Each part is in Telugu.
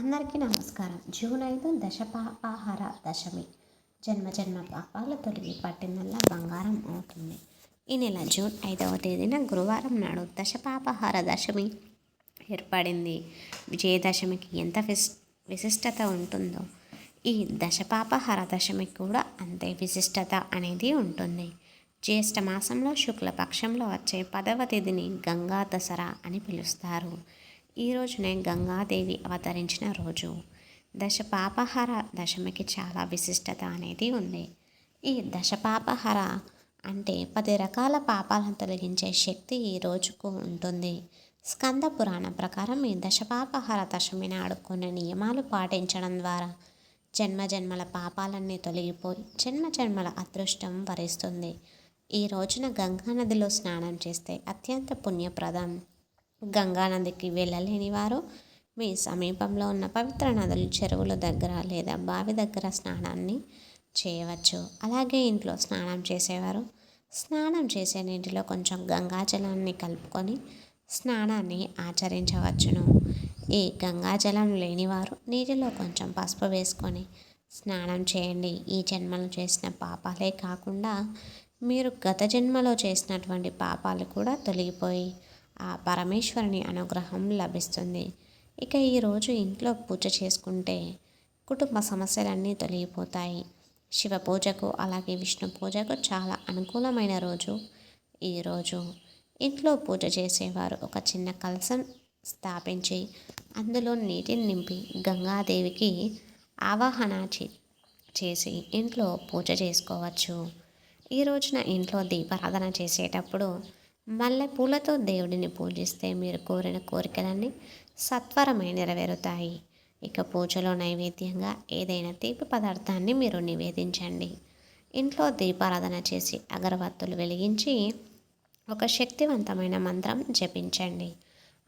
అందరికీ నమస్కారం. జూన్ ఐదు దశపాపాహార దశమి. జన్మ జన్మ పాపాలు తొలగి పట్టిందల్లా బంగారం అవుతుంది. ఈ నెల జూన్ ఐదవ తేదీన గురువారం నాడు దశపాపహార దశమి ఏర్పడింది. విజయదశమికి ఎంత విశ్ విశిష్టత ఉంటుందో ఈ దశపాపహార దశమికి కూడా అంతే విశిష్టత అనేది ఉంటుంది. జ్యేష్ఠ మాసంలో శుక్లపక్షంలో వచ్చే పదవ తేదీని గంగా దసరా అని పిలుస్తారు. ఈ రోజునే గంగాదేవి అవతరించిన రోజు. దశపాపహర దశమికి చాలా విశిష్టత అనేది ఉంది. ఈ దశపాపహర అంటే పది రకాల పాపాలను తొలగించే శక్తి ఈ రోజుకు ఉంటుంది. స్కంద పురాణం ప్రకారం ఈ దశపాపహర దశమి నాడు కొన్ని నియమాలు పాటించడం ద్వారా జన్మ జన్మల పాపాలన్నీ తొలగిపోయి జన్మ జన్మల అదృష్టం వరిస్తుంది. ఈ రోజున గంగా నదిలో స్నానం చేస్తే అత్యంత పుణ్యప్రదం. గంగానదికి వెళ్ళలేని వారు మీ సమీపంలో ఉన్న పవిత్ర నదులు చెరువుల దగ్గర లేదా బావి దగ్గర స్నానాన్ని చేయవచ్చు. అలాగే ఇంట్లో స్నానం చేసేవారు. స్నానం చేసే నీటిలో కొంచెం గంగాజలాన్ని కలుపుకొని స్నానాన్ని ఆచరించవచ్చును. ఈ గంగాజలం లేనివారు నీటిలో కొంచెం పసుపు వేసుకొని స్నానం చేయండి. ఈ జన్మలో చేసిన పాపాలే కాకుండా మీరు గత జన్మలో చేసినటువంటి పాపాలు కూడా తొలగిపోయి ఆ పరమేశ్వరుని అనుగ్రహం లభిస్తుంది. ఇక ఈరోజు ఇంట్లో పూజ చేసుకుంటే కుటుంబ సమస్యలన్నీ తొలగిపోతాయి. శివ పూజకు అలాగే విష్ణు పూజకు చాలా అనుకూలమైన రోజు ఈరోజు ఇంట్లో పూజ చేసేవారు ఒక చిన్న కలసం స్థాపించి అందులో నీటిని నింపి గంగాదేవికి ఆవాహన చేసి ఇంట్లో పూజ చేసుకోవచ్చు. ఈ రోజున ఇంట్లో దీపారాధన చేసేటప్పుడు మల్లెపూలతో దేవుడిని పూజిస్తే మీరు కోరిన కోరికలన్నీ సత్వరమై నెరవేరుతాయి. ఇక పూజలో నైవేద్యంగా ఏదైనా తీపి పదార్థాన్ని మీరు నివేదించండి. ఇంట్లో దీపారాధన చేసి అగరబత్తులు వెలిగించి ఒక శక్తివంతమైన మంత్రం జపించండి.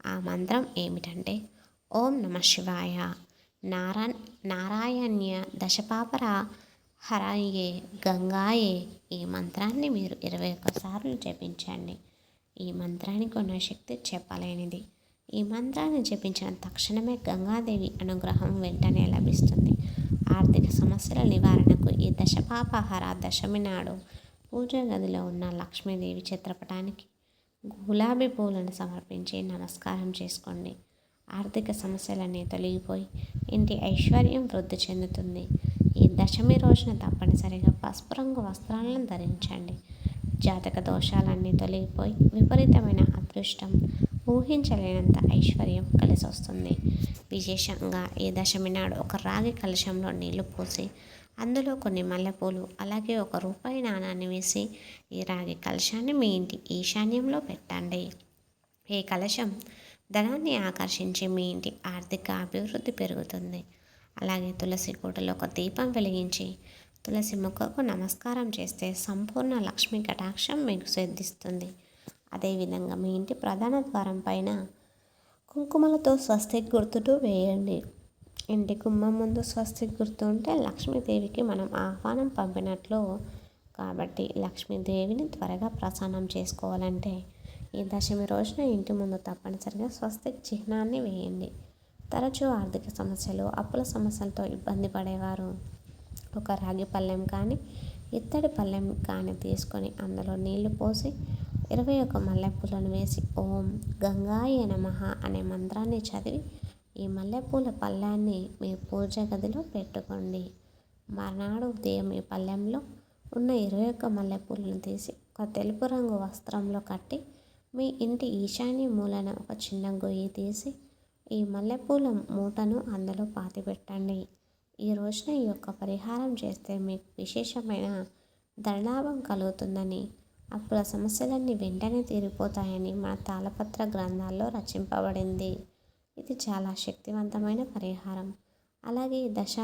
ఆ మంత్రం ఏమిటంటే ఓం నమ శివాయ. నారా నారాయణ్య దశపాపర హరాయే గంగాయే ఈ మంత్రాన్ని మీరు ఇరవై ఒక్కసార్లు జపించండి. ఈ మంత్రానికి ఉన్న శక్తి చెప్పలేనిది. ఈ మంత్రాన్ని జపించిన తక్షణమే గంగాదేవి అనుగ్రహం వెంటనే లభిస్తుంది. ఆర్థిక సమస్యల నివారణకు ఈ దశపాపహార దశమి నాడు పూజ గదిలో ఉన్న లక్ష్మీదేవి చిత్రపటానికి గులాబీ పూలను సమర్పించి నమస్కారం చేసుకోండి. ఆర్థిక సమస్యలన్నీ తొలగిపోయి ఇంటి ఐశ్వర్యం వృద్ధి చెందుతుంది. ఈ దశమి రోజున తప్పనిసరిగా పసుపు రంగు వస్త్రాలను ధరించండి. జాతక దోషాలన్నీ తొలగిపోయి విపరీతమైన అదృష్టం ఊహించలేనంత ఐశ్వర్యం కలిసి వస్తుంది విశేషంగా ఈ దశమి నాడు ఒక రాగి కలశంలో నీళ్ళు పోసి అందులో కొన్ని మల్లెపూలు అలాగే ఒక రూపాయి నాణాన్ని వేసి ఈ రాగి కలశాన్ని మీ ఇంటి ఈశాన్యంలో పెట్టండి. ఈ కలశం ధనాన్ని ఆకర్షించి మీ ఇంటి ఆర్థిక అభివృద్ధి పెరుగుతుంది. అలాగే తులసి కోటలో ఒక దీపం వెలిగించి తులసి మొక్కకు నమస్కారం చేస్తే సంపూర్ణ లక్ష్మి కటాక్షం మీకు సిద్ధిస్తుంది. అదేవిధంగా మీ ఇంటి ప్రధాన ద్వారం పైన కుంకుమలతో స్వస్తిక్ గుర్తుటూ వేయండి. ఇంటి కుంభం ముందు స్వస్తిక్ గుర్తు ఉంటే లక్ష్మీదేవికి మనం ఆహ్వానం పంపినట్లు. కాబట్టి లక్ష్మీదేవిని త్వరగా ప్రసన్నం చేసుకోవాలంటే ఈ దశమి రోజున ఇంటి ముందు తప్పనిసరిగా స్వస్తిక్ చిహ్నాన్ని వేయండి. తరచూ ఆర్థిక సమస్యలు అప్పుల సమస్యలతో ఇబ్బంది పడేవారు. ఒక రాగి పళ్ళెం కానీ ఇత్తడి పళ్ళెం కానీ తీసుకొని అందులో నీళ్ళు పోసి ఇరవై ఒక మల్లెపూలను వేసి ఓం గంగాయ నమ అనే మంత్రాన్ని చదివి ఈ మల్లెపూల పళ్ళాన్ని మీ పూజ గదిలో పెట్టుకోండి. మర్నాడు ఉదయం ఈ పళ్ళెంలో ఉన్న ఇరవై ఒక్క మల్లెపూలను తీసి ఒక తెలుపు రంగు వస్త్రంలో కట్టి మీ ఇంటి ఈశాన్య మూలన ఒక చిన్న గొయ్యి తీసి ఈ మల్లెపూల మూటను అందులో పాతిపెట్టండి. ఈ రోజున ఈ యొక్క పరిహారం చేస్తే మీకు విశేషమైన ధనలాభం కలుగుతుందని అప్పుల సమస్యలన్నీ వెంటనే తీరిపోతాయని మన తాళపత్ర గ్రంథాల్లో రచింపబడింది. ఇది చాలా శక్తివంతమైన పరిహారం. అలాగే ఈ దశ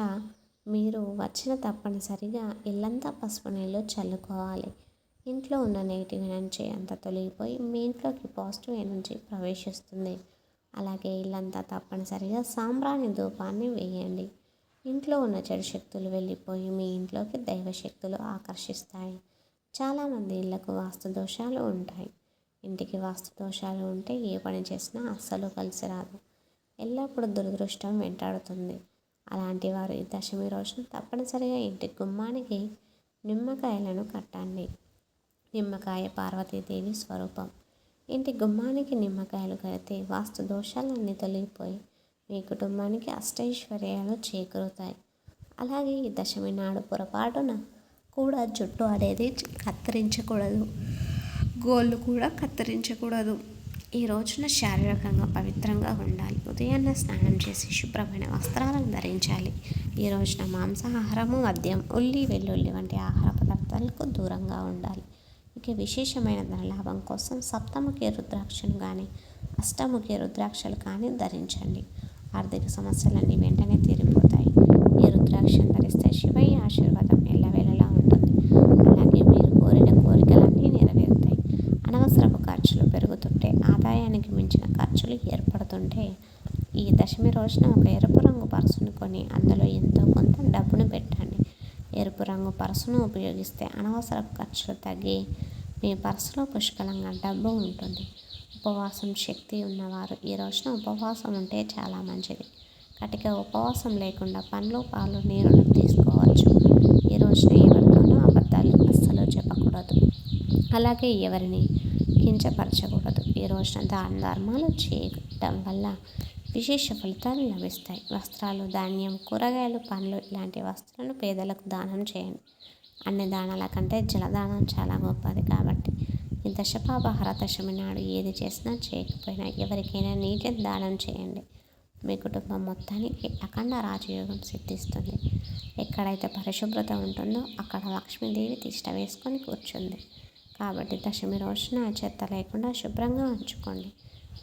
మీరు వచ్చిన తప్పనిసరిగా ఇల్లంతా పసుపు నీళ్ళు చల్లుకోవాలి. ఇంట్లో ఉన్న నెగిటివ్ ఎనర్జీ అంతా తొలగిపోయి మీ ఇంట్లోకి పాజిటివ్ ఎనర్జీ ప్రవేశిస్తుంది. అలాగే ఇల్లంతా తప్పనిసరిగా సాంబ్రాణి ధూపాన్ని వేయండి. ఇంట్లో ఉన్న చెడు శక్తులు వెళ్ళిపోయి మీ ఇంట్లోకి దైవశక్తులు ఆకర్షిస్తాయి. చాలామంది ఇళ్ళకు వాస్తు దోషాలు ఉంటాయి. ఇంటికి వాస్తు దోషాలు ఉంటే ఏ పని చేసినా అస్సలు కలిసి రాదు. ఎల్లప్పుడూ దురదృష్టం వెంటాడుతుంది. అలాంటి వారు ఈ దశమి రోజున తప్పనిసరిగా ఇంటి గుమ్మానికి నిమ్మకాయలను కట్టండి. నిమ్మకాయ పార్వతీదేవి స్వరూపం. ఇంటి గుమ్మానికి నిమ్మకాయలు కడితే వాస్తు దోషాలన్నీ తొలగిపోయి మీ కుటుంబానికి అష్టైశ్వర్యాలు చేకూరుతాయి. అలాగే ఈ దశమి నాడు పొరపాటున కూడా జుట్టు అనేది కత్తిరించకూడదు. గోళ్ళు కూడా కత్తిరించకూడదు. ఈ రోజున శారీరకంగా పవిత్రంగా ఉండాలి. ఉదయాన్నే స్నానం చేసి శుభ్రమైన వస్త్రాలను ధరించాలి. ఈ రోజున మాంసాహారము మద్యం ఉల్లి వెల్లుల్లి వంటి ఆహార పదార్థాలకు దూరంగా ఉండాలి. ఇక విశేషమైన ధనలాభం కోసం సప్తముఖి రుద్రాక్షను కానీ అష్టముఖి రుద్రాక్షలు కానీ ధరించండి. ఆర్థిక సమస్యలన్నీ వెంటనే తీరిపోతాయి. ఈ రుద్రాక్షను ధరిస్తే శివయ్య ఆశీర్వాదం ఎల్లవేళలా ఉంటుంది. అలాగే మీరు కోరిన కోరికలన్నీ నెరవేరుతాయి. అనవసరపు ఖర్చులు పెరుగుతుంటే ఆదాయానికి మించిన ఖర్చులు ఏర్పడుతుంటే ఈ దశమి రోజున ఒక ఎరుపు రంగు పర్సును కొని అందులో ఎంతో కొంత డబ్బును పెట్టండి. ఎరుపు రంగు పర్సును ఉపయోగిస్తే అనవసరపు ఖర్చులు తగ్గి మీ పర్సులో పుష్కలంగా డబ్బు ఉంటుంది. ఉపవాసం శక్తి ఉన్నవారు ఈ రోజున ఉపవాసం ఉంటే చాలా మంచిది. కటిక ఉపవాసం లేకుండా పండ్లు పాలు నీరును తీసుకోవచ్చు. ఈ రోజున ఎవరితోనూ అబద్ధాలు అస్సలు చెప్పకూడదు. అలాగే ఎవరిని కించపరచకూడదు. ఈ రోజున దాన ధర్మాలు చేయడం వల్ల విశేష ఫలితాలు లభిస్తాయి. వస్త్రాలు ధాన్యం కూరగాయలు పండ్లు ఇలాంటి వస్తువులను పేదలకు దానం చేయండి. అన్ని దానాల కంటే జలదానం చాలా గొప్పది కాబట్టి దశపాపహర దశమి నాడు ఏది చేసినా చేయకపోయినా ఎవరికైనా నీటిని దానం చేయండి. మీ కుటుంబం మొత్తానికి అఖండ రాజయోగం సిద్ధిస్తుంది. ఎక్కడైతే పరిశుభ్రత ఉంటుందో అక్కడ లక్ష్మీదేవి తిష్ట వేసుకొని కూర్చుంది. కాబట్టి దశమి రోజున చెత్త లేకుండా శుభ్రంగా ఉంచుకోండి.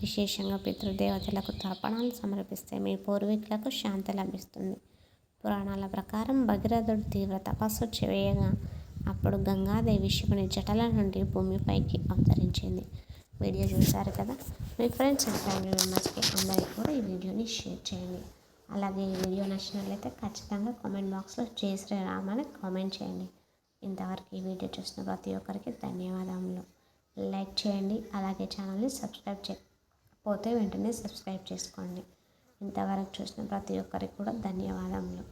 విశేషంగా పితృదేవతలకు తర్పణాలు సమర్పిస్తే మీ పూర్వీకులకు శాంతి లభిస్తుంది. పురాణాల ప్రకారం భగీరథుడు తీవ్ర తపస్సు చేయగా అప్పుడు గంగాదేవి శివుని జటల నుండి భూమిపైకి అవతరించింది. వీడియో చూశారు కదా? మీ ఫ్రెండ్స్ అండ్ ఫ్యామిలీ మెంబర్స్కి అందరికీ కూడా ఈ వీడియోని షేర్ చేయండి. అలాగే ఈ వీడియో నచ్చినట్లయితే ఖచ్చితంగా కామెంట్ బాక్స్లో జై శ్రీరామ్ అని కామెంట్ చేయండి. ఇంతవరకు ఈ వీడియో చూసిన ప్రతి ఒక్కరికి ధన్యవాదములు. లైక్ చేయండి అలాగే ఛానల్ని సబ్స్క్రైబ్ చేయకపోతే వెంటనే సబ్స్క్రైబ్ చేసుకోండి. ఇంతవరకు చూసిన ప్రతి ఒక్కరికి కూడా ధన్యవాదములు.